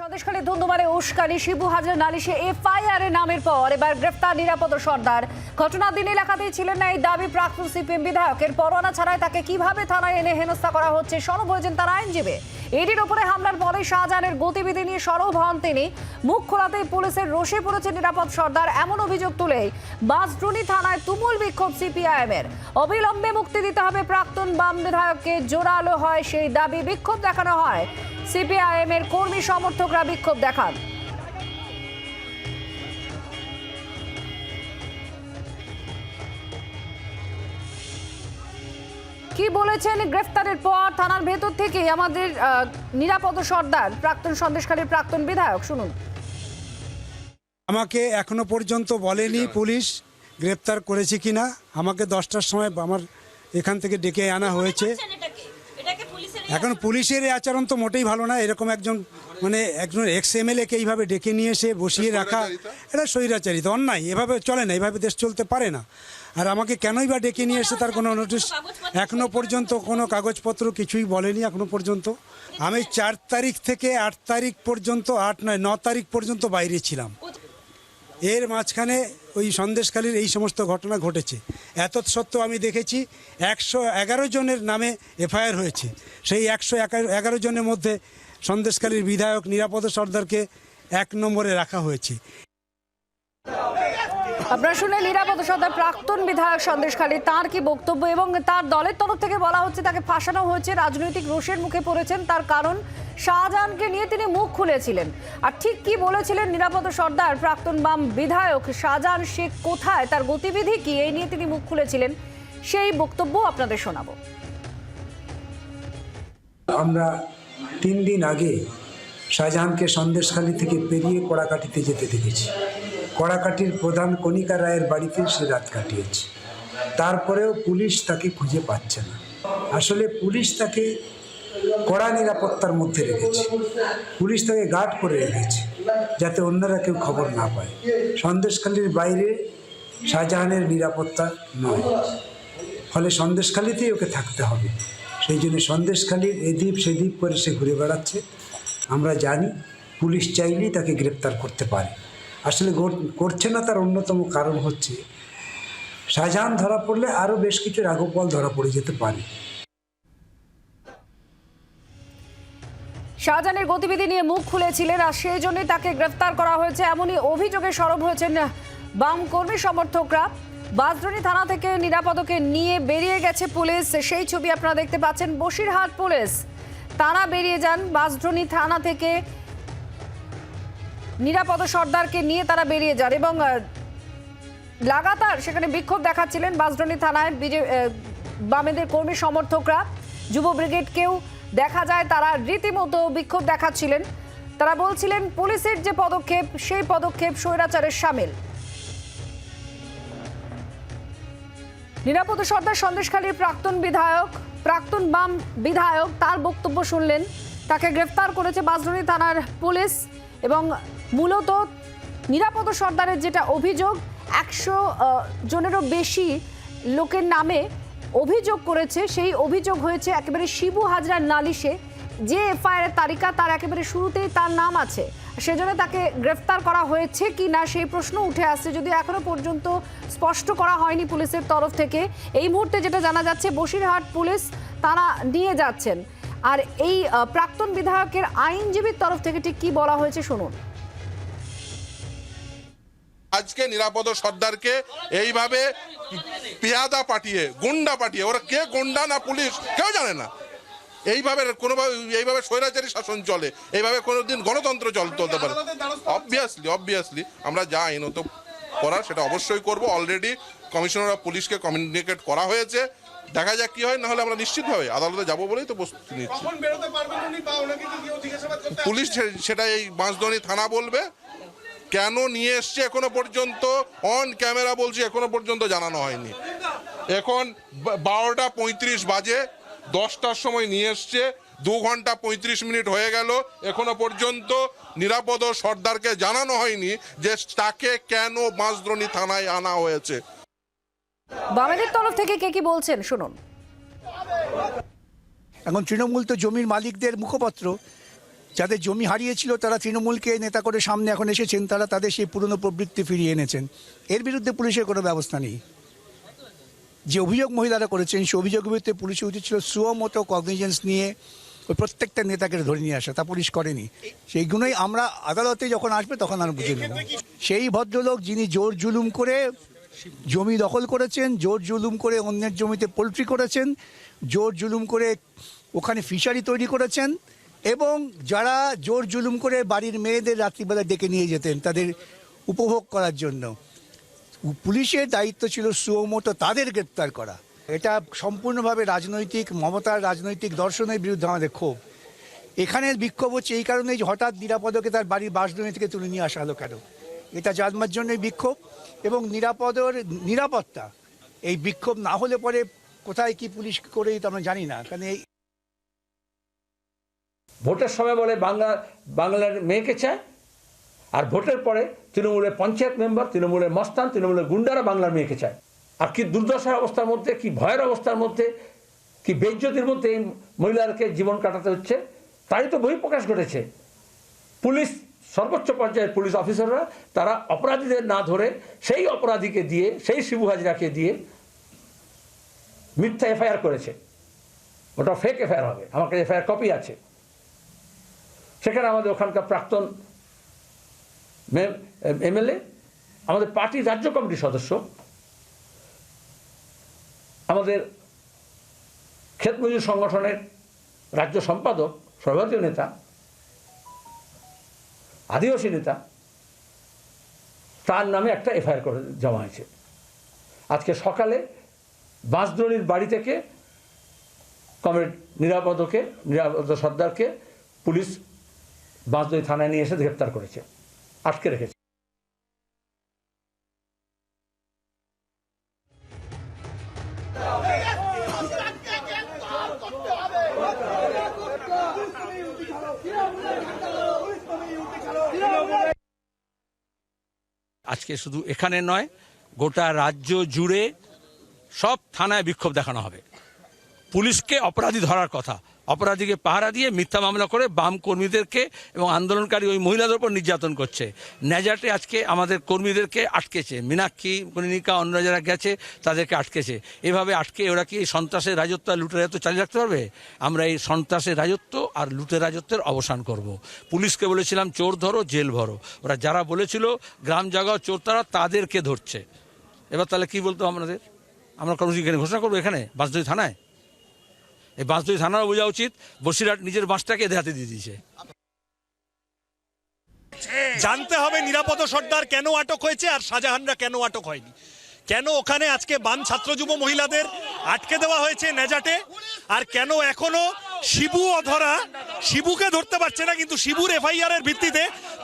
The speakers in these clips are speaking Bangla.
সন্দেশখালী ধুন্দুমারে উস্কানি, শিবু হাজার নালিশে এফআইআর এর নামের পর এবার গ্রেফতার নিরাপদ সর্দার। ঘটনার দিন এলাকাতেই ছিলেন না এই দাবি প্রাক্তন সিপিএম বিধায়কের পরোয়ানা ছাড়াই তাকে কীভাবে থানায় এনে হেনস্থা করা হচ্ছে সরব হয়েছেন তার আইনজীবী। এডির ওপরে হামলার পরে শাহজাহানের গতিবিধি নিয়ে সরব হন তিনি। মুখ খোলাতেই পুলিশের রোষে পড়েছে নিরাপদ সর্দার, এমন অভিযোগ তুলে বাসড্রুনি থানায় তুমুল বিক্ষোভ সিপিআইএম এর অবিলম্বে মুক্তি দিতে হবে প্রাক্তন বাম বিধায়ককে, জোরালো হয় সেই দাবি বিক্ষোভ দেখানো হয়। সিপিআইএম এর কর্মী সমর্থকরা বিক্ষোভ দেখান। কি বলেছেন গ্রেফতারের পর থানার ভেতর থেকে আমাদের নিরাপদ সর্দার প্রাক্তন সন্দেশখালীর প্রাক্তন বিধায়ক শুনুন। আমাকে এখনও পর্যন্ত বলেনি পুলিশ গ্রেপ্তার করেছে কিনা। আমাকে দশটার সময় আমার এখান থেকে ডেকে আনা হয়েছে। এটাকে এটাকে পুলিশের এখন পুলিশের এই আচরণ তো মোটেই ভালো না। এরকম একজন মানে একজন এক্স এম এল একে এইভাবে ডেকে নিয়ে এসে বসিয়ে রাখা এটা স্বৈরাচারিত অন্যায়। এভাবে চলে না এভাবে দেশ চলতে পারে না। আর আমাকে কেনই বা ডেকে নিয়ে এসে তার কোনো নোটিশ এখনও পর্যন্ত কোনো কাগজপত্র কিছুই বলেনি এখনও পর্যন্ত। আমি চার তারিখ থেকে আট তারিখ পর্যন্ত আট নয় ন তারিখ পর্যন্ত বাইরে ছিলাম। এর মাঝখানে ওই সন্দেশখালীর এই সমস্ত ঘটনা ঘটেছে। এত সত্ত্বেও আমি দেখেছি একশো এগারো জনের নামে এফআইআর হয়েছে। সেই একশো এগারো জনের মধ্যে সন্দেশখালীর বিধায়ক নিরাপদ সর্দারকে এক নম্বরে রাখা হয়েছে। আপনারা শুনে নিরাপদ সর্দার প্রাক্তন বিধায়ক সন্দেশখালী তার কি বক্তব্য এবং তার দলের তরফ থেকে বলা হচ্ছে তাকে ফাঁসানো হয়েছে রাজনৈতিক রোষের মুখে পড়েছেন। তার কারণ শাহজাহানকে নিয়ে তিনি মুখ খুলেছিলেন। আর ঠিক কি বলেছিলেন নিরাপদ সর্দার প্রাক্তন বাম বিধায়ক শাহজাহান শেখ কোথায় তার গতিবিধি কি এই নিয়ে তিনি মুখ খুলেছিলেন। সেই বক্তব্য আপনাদের শোনাবো। আমরা তিন দিন আগে শাহজাহানকে সন্দেশখালী থেকে পেরিয়ে কড়াকাটিতে যেতে দেখেছি। কড়াকাটির প্রধান কণিকা রায়ের বাড়িতে সে রাত কাটিয়েছে। তারপরেও পুলিশ তাকে খুঁজে পাচ্ছে না। আসলে পুলিশ তাকে কড়া নিরাপত্তার মধ্যে রেখেছে। পুলিশ তাকে গার্ড করে রেখেছে, যাতে অন্যরা কেউ খবর না পায়। সন্দেশখালীর বাইরে শাহজাহানের নিরাপত্তা নয়, ফলে সন্দেশখালিতেই ওকে থাকতে হবে। সেই জন্য সন্দেশখালির এদ্বীপ সেদ্বীপ করে সে ঘুরে বেড়াচ্ছে। আমরা জানি পুলিশ চাইলেই তাকে গ্রেপ্তার করতে পারে। আসলে করছে না তার অন্যতম কারণ হচ্ছে শাহজাহান ধরা পড়লে আরও বেশ কিছু রাঘবপাল ধরা পড়ে যেতে পারে। শাহজাহানের গতিবিধি নিয়ে মুখ খুলেছিলেন আর সেই জন্যই তাকে গ্রেফতার করা হয়েছে। এমনই অভিযোগে সরব হয়েছেন বাম কর্মী সমর্থকরা। বাসড্রনি থানা থেকে নিরাপদকে নিয়ে বেরিয়ে গেছে পুলিশ। সেই ছবি আপনারা দেখতে পাচ্ছেন। বসিরহাট পুলিশ তারা বেরিয়ে যান। বাসড্রনি থানা থেকে নিরাপদ সর্দারকে নিয়ে তারা বেরিয়ে যান এবং লাগাতার সেখানে বিক্ষোভ দেখাচ্ছিলেন বাসডনি থানায় বিজে বামেদের কর্মী সমর্থকরা। যুব ব্রিগেডকেও দেখা যায় তারা রীতিমতো বিক্ষোভ দেখাচ্ছিলেন। তারা বলছিলেন, পুলিশের যে পদক্ষেপ, সেই পদক্ষেপ স্বৈরাচারের সামিল। নিরাপদ সর্দার সন্দেশখালীর প্রাক্তন বিধায়ক, প্রাক্তন বাম বিধায়ক তার বক্তব্য শুনলেন। তাকে গ্রেফতার করেছে বাসডনি থানার পুলিশ এবং মূলত নিরাপদ সর্দারের যেটা অভিযোগ, একশো জনেরও বেশি লোকের নামে অভিযোগ করেছে। সেই অভিযোগ হয়েছে একেবারে শিবু হাজরার নালিশে। যে এফআইআর তালিকা তার একেবারে শুরুতেই তার নাম আছে, সেজন্য তাকে গ্রেফতার করা হয়েছে কি না সেই প্রশ্ন উঠে আসছে। যদি এখনও পর্যন্ত স্পষ্ট করা হয়নি পুলিশের তরফ থেকে। এই মুহূর্তে যেটা জানা যাচ্ছে, বসিরহাট পুলিশ তারা নিয়ে যাচ্ছেন। আর এই প্রাক্তন বিধায়কের আইনজীবীর তরফ থেকে ঠিক কি বলা হয়েছে শুনুন। আজকে নিরাপদ সর্দারকে এইভাবে পেয়াদা পাঠিয়ে, গুন্ডা পাঠিয়ে, ওরা কে গুন্ডা না পুলিশ, কেউ জানে না। এইভাবে কোনোভাবে এইভাবে স্বৈরাচারী শাসন চলে এইভাবে কোনোদিন গণতন্ত্র চল চলতে পারে। অবভিয়াসলি অবভিয়াসলি আমরা যা আইনত করার সেটা অবশ্যই করব। অলরেডি কমিশনার অফ পুলিশকে কমিউনিকেট করা হয়েছে। দেখা যাক কি হয় নাহলে আমরা নিশ্চিতভাবে আদালতে যাব বলেই তো প্রস্তুতি নিচ্ছি। পুলিশ সেটা এই বাঁশদনি থানা বলবে। কেন নিয়ে এসছে এখনও পর্যন্ত? অন ক্যামেরা বলছি এখনও পর্যন্ত জানানো হয়নি। এখন বারোটা পঁয়ত্রিশ বাজে। দশটার সময় নিয়ে এসছে দু ঘণ্টা পঁয়ত্রিশ মিনিট হয়ে গেল এখনও পর্যন্ত নিরাপদ সর্দারকে জানানো হয়নি যে তাকে কেন বাঁশদ্রোণী থানায় আনা হয়েছে। বামেদের তরফ থেকে কে কি বলছেন শুনুন। এখন তৃণমূল তো জমির মালিকদের মুখপত্র। যাদের জমি হারিয়েছিল তারা তৃণমূলকে নেতা করে সামনে এখন এসেছেন তারা তাদের সেই পুরনো প্রবৃত্তি ফিরিয়ে এনেছেন। এর বিরুদ্ধে পুলিশের কোনো ব্যবস্থা নেই। যে অভিযোগ মহিলারা করেছেন সেই অভিযোগের বিরুদ্ধে পুলিশের উচিত ছিল সুমতো কগনিজেন্স নিয়ে ওই প্রত্যেকটা নেতাকে ধরে নিয়ে আসা। তা পুলিশ করেনি। সেইগুলোই আমরা আদালতে যখন আসবে তখন আমরা বুঝে নেব। সেই ভদ্রলোক যিনি জোর জুলুম করে জমি দখল করেছেন, জোর জুলুম করে অন্যের জমিতে পোলট্রি করেছেন, জোর জুলুম করে ওখানে ফিশারি তৈরি করেছেন এবং যারা জোর জুলুম করে বাড়ির মেয়েদের রাত্রিবেলা ডেকে নিয়ে যেতেন তাদের উপভোগ করার জন্য। পুলিশের দায়িত্ব ছিল সুমোটো তাদের গ্রেপ্তার করা। এটা সম্পূর্ণভাবে রাজনৈতিক, মমতার রাজনৈতিক দর্শনের বিরুদ্ধে আমাদের ক্ষোভ। এখানের বিক্ষোভ হচ্ছে এই কারণে যে হঠাৎ নিরাপদকে তার বাড়ির বাসডোনে থেকে তুলে নিয়ে আসা হলো কেন? এটা জানবার জন্যই বিক্ষোভ এবং নিরাপদর, নিরাপত্তা। এই বিক্ষোভ না হলে পরে কোথায় কি পুলিশ করে তো আমরা জানি না। কারণ এই ভোটের সময় বলে বাংলা, বাংলার মেয়েকে চায়? আর ভোটের পরে তৃণমূলের পঞ্চায়েত মেম্বার, তৃণমূলের মস্তান, তৃণমূলের গুন্ডারা বাংলার মেয়েকে চায়। আর কি দুর্দশার অবস্থার মধ্যে, কি ভয়ের অবস্থার মধ্যে, কি বেজ্জতির মধ্যে এই মহিলাদেরকে জীবন কাটাতে হচ্ছে তাই তো বহিঃপ্রকাশ ঘটেছে। পুলিশ, সর্বোচ্চ পর্যায়ের পুলিশ অফিসাররা, তারা অপরাধীদের না ধরে সেই অপরাধীকে দিয়ে, সেই শিবু হাজরাকে দিয়ে মিথ্যা এফআইআর করেছে। ওটা ফেক এফআইআর হবে, আমার কাছে এফআইআর কপি আছে। সেখানে আমাদের ওখানকার প্রাক্তন এমএলএ, আমাদের পার্টির রাজ্য কমিটির সদস্য, আমাদের ক্ষেত মজুর সংগঠনের রাজ্য সম্পাদক, সর্বভারতীয় নেতা, আদিবাসী নেতা, তার নামে একটা এফআইআর করে জমা হয়েছে। আজকে সকালে বাঁশদ্রোণীর বাড়ি থেকে কমরেড নিরাপদকে, নিরাপদ সর্দারকে পুলিশ বাঁশদই থানায় নিয়ে এসে গ্রেপ্তার করেছে। আটকে রেখেছে। আজকে শুধু এখানে নয়, গোটা রাজ্য জুড়ে সব থানায় বিক্ষোভ দেখানো হবে। পুলিশকে অপরাধী ধরার কথা অপরাধীকে পাহারা দিয়ে মিথ্যা মামলা করে বাম কর্মীদেরকে এবং আন্দোলনকারী ওই মহিলাদের উপর নির্যাতন করছে। ন্যাজাটে আজকে আমাদের কর্মীদেরকে আটকেছে। মীনাক্ষী কনিকা অন্যরা যারা গেছে, তাদেরকে আটকেছে। এভাবে আটকে ওরা কি সন্ত্রাসের রাজত্ব আর লুটের রাজত্ব চালিয়ে রাখতে পারবে? আমরা এই সন্ত্রাসের রাজত্ব আর লুটের রাজত্বের অবসান করব। পুলিশকে বলেছিলাম, চোর ধরো, জেল ভরো। ওরা যারা বলেছিল, গ্রাম জাগাও চোর তারা, তাদেরকে ধরছে। এবার তাহলে কি বলতো আমাদের? আমরা কর্মসূচি ঘোষণা করব এখানে? বাঁশদই থানায়? এই বাঁশদই থানারও বোঝা উচিত, বসিরহাট নিজের বাসটাকে এদের হাতে দিয়ে দিয়েছে। জানতে হবে নিরাপদ সর্দার কেন আটক হয়েছে আর শাহজাহানরা কেন আটক হয়নি। কেন ওখানে আজকে বাম ছাত্র যুব মহিলাদের আটকে দেওয়া হয়েছে নেজাটে? আর কেন এখনও শিবু অধরা শিবুকে ধরতে পারছে না, কিন্তু শিবুর এফআইআর এর ভিত্তিতে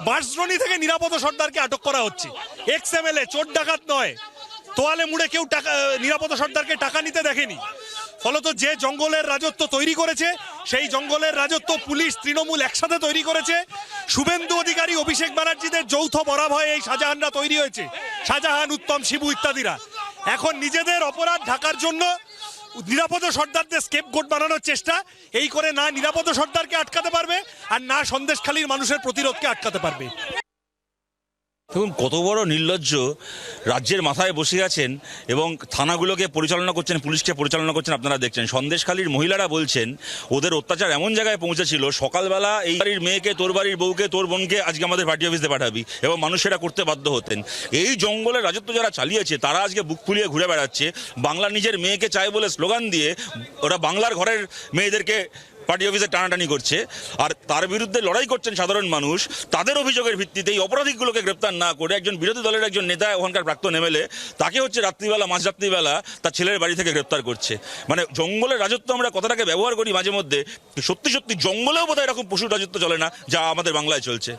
বাঁশদ্রোণী থেকে নিরাপদ সর্দারকে আটক করা হচ্ছে। এক্স এম এল এ, চোর ডাকাত নয়। তোয়ালে মুড়ে কেউ টাকা, নিরাপদ সর্দারকে টাকা নিতে দেখেনি। ফলত যে জঙ্গলের রাজত্ব তৈরি করেছে, সেই জঙ্গলের রাজত্ব পুলিশ, তৃণমূল একসাথে তৈরি করেছে। শুভেন্দু অধিকারী অভিষেক ব্যানার্জিদের যৌথ বরাভয়ে এই শাহজাহানরা তৈরি হয়েছে। শাহজাহান, উত্তম, শিবু ইত্যাদিরা। এখন নিজেদের অপরাধ ঢাকার জন্য নিরাপদ সর্দারদের স্কেপ গোট বানানোর চেষ্টা। এই করে না নিরাপদ সর্দারকে আটকাতে পারবে, আর না সন্দেশখালীর মানুষের প্রতিরোধকে আটকাতে পারবে। দেখুন, কত বড় নির্লজ্জ রাজ্যের মাথায় বসে আছেন এবং থানাগুলোকে পরিচালনা করছেন, পুলিশকে পরিচালনা করছেন, আপনারা দেখছেন। সন্দেশখালীর মহিলারা বলছেন, ওদের অত্যাচার এমন জায়গায় পৌঁছেছিল, সকালবেলা এই বাড়ির মেয়েকে, তোর বাড়ির বউকে, তোর বোনকে আজকে আমাদের পার্টি অফিসে পাঠাবি এবং মানুষেরা করতে বাধ্য হতেন। এই জঙ্গলের রাজত্ব যারা চালিয়েছে, তারা আজকে বুক ফুলিয়ে ঘুরে বেড়াচ্ছে। বাংলা নিজের মেয়েকে চায় বলে স্লোগান দিয়ে ওরা বাংলার ঘরের মেয়েদেরকে পার্টি অফিসে টানাটানি করছে। আর তার বিরুদ্ধে লড়াই করছেন সাধারণ মানুষ। তাদের অভিযোগের ভিত্তিতে এই অপরাধীগুলোকে গ্রেপ্তার না করে একজন বিরোধী দলের একজন নেতা, ওখানকার প্রাক্তন এমএলএ, তাকে হচ্ছে রাত্রিবেলা মাঝরাত্রিবেলা তার ছেলের বাড়ি থেকে গ্রেপ্তার করছে। মানে জঙ্গলের রাজত্ব আমরা কথাটাকে ব্যবহার করি মাঝে মধ্যে। সত্যি সত্যি জঙ্গলেও বোধহয় এরকম পশুর রাজত্ব চলে না, যা আমাদের বাংলায় চলছে।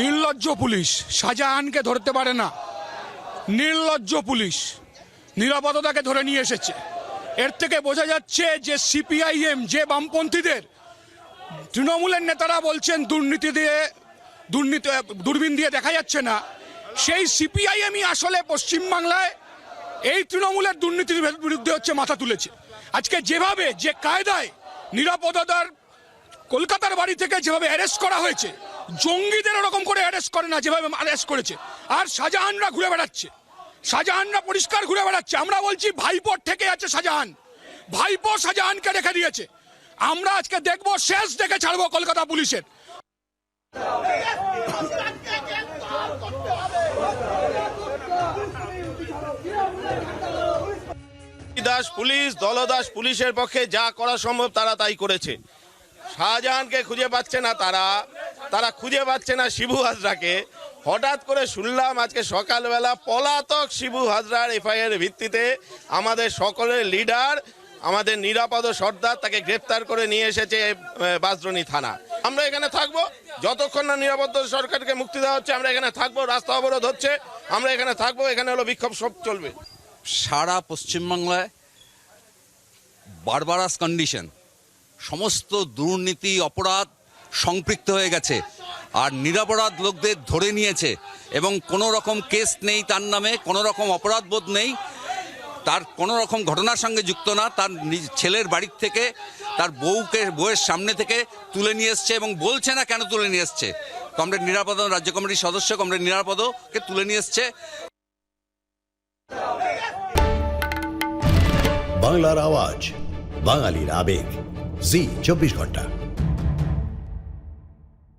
নির্লজ্জ পুলিশ শাহজাহানকে ধরতে পারে না। নির্লজ্জ পুলিশ নিরাপদতাকে ধরে নিয়ে এসেছে। এর থেকে বোঝা যাচ্ছে যে সিপিআইএম যে বামপন্থীদের, তৃণমূলের নেতারা বলছেন দুর্নীতি দিয়ে, দুর্নীতি, দূরবীন দিয়ে দেখা যাচ্ছে না। সেই সিপিআইএমই আসলে পশ্চিমবাংলায় এই তৃণমূলের দুর্নীতির বিরুদ্ধে হচ্ছে মাথা তুলেছে। আজকে যেভাবে, যে কায়দায় নিরাপদতার কলকাতার বাড়ি থেকে যেভাবে অ্যারেস্ট করা হয়েছে, জঙ্গিদের ওরকম করে অ্যারেস্ট করে না, যেভাবে অ্যারেস্ট করেছে। আর শাহজাহানরা ঘুরে বেড়াচ্ছে। শাহজাহানরা পরিষ্কার ঘুরে বেড়াচ্ছে। আমরা বলছি ভাইপোর থেকে আছে শাহজাহান। ভাইপো শাহজাহানকে রেখে দিয়েছে। আমরা আজকে দেখব, শেষ দেখে ছাড়বো কলকাতা পুলিশের। দাস পুলিশ, দলদাস পুলিশের পক্ষে যা করা সম্ভব তারা তাই করেছে। শাহজাহানকে খুঁজে পাচ্ছে না তারা। তারা খুঁজে পাচ্ছে না শিবু হাজরাকে। হঠাৎ করে শুনলাম আজকে সকালবেলা পলাতক শিবু হাজরার এফআইআর ভিত্তিতে আমাদের সকলের লিডার আমাদের নিরাপদ সর্দার তাকে গ্রেপ্তার করে নিয়ে এসেছে আহ, বাসরণী থানা। আমরা এখানে থাকব। যতক্ষণ না নিরাপদ সরকারকে মুক্তি দেওয়া হচ্ছে আমরা এখানে থাকব। রাস্তা অবরোধ হচ্ছে আমরা এখানে থাকব। এখানে হলো বিক্ষোভ সব চলবে। সারা পশ্চিমবাংলায় বারবারাস কন্ডিশন সমস্ত দুর্নীতি অপরাধ সম্পৃক্ত হয়ে গেছে। আর নিরাপরাধ লোকদের ধরে নিয়েছে এবং কোনো রকম কেস নেই তার নামে কোনো রকম অপরাধবোধ নেই। তার কোনো রকম ঘটনার সঙ্গে যুক্ত না, তার ছেলের বাড়ির থেকে, তার বউকে, বউয়ের সামনে থেকে তুলে নিয়ে এসছে এবং বলছে না কেন তুলে নিয়ে এসছে। কমরেড নিরাপদ রাজ্য কমিটির সদস্য কমরেড নিরাপদকে তুলে নিয়ে এসছে। বাংলার আওয়াজ, বাঙালির আবেগ। জি, চব্বিশ ঘণ্টা।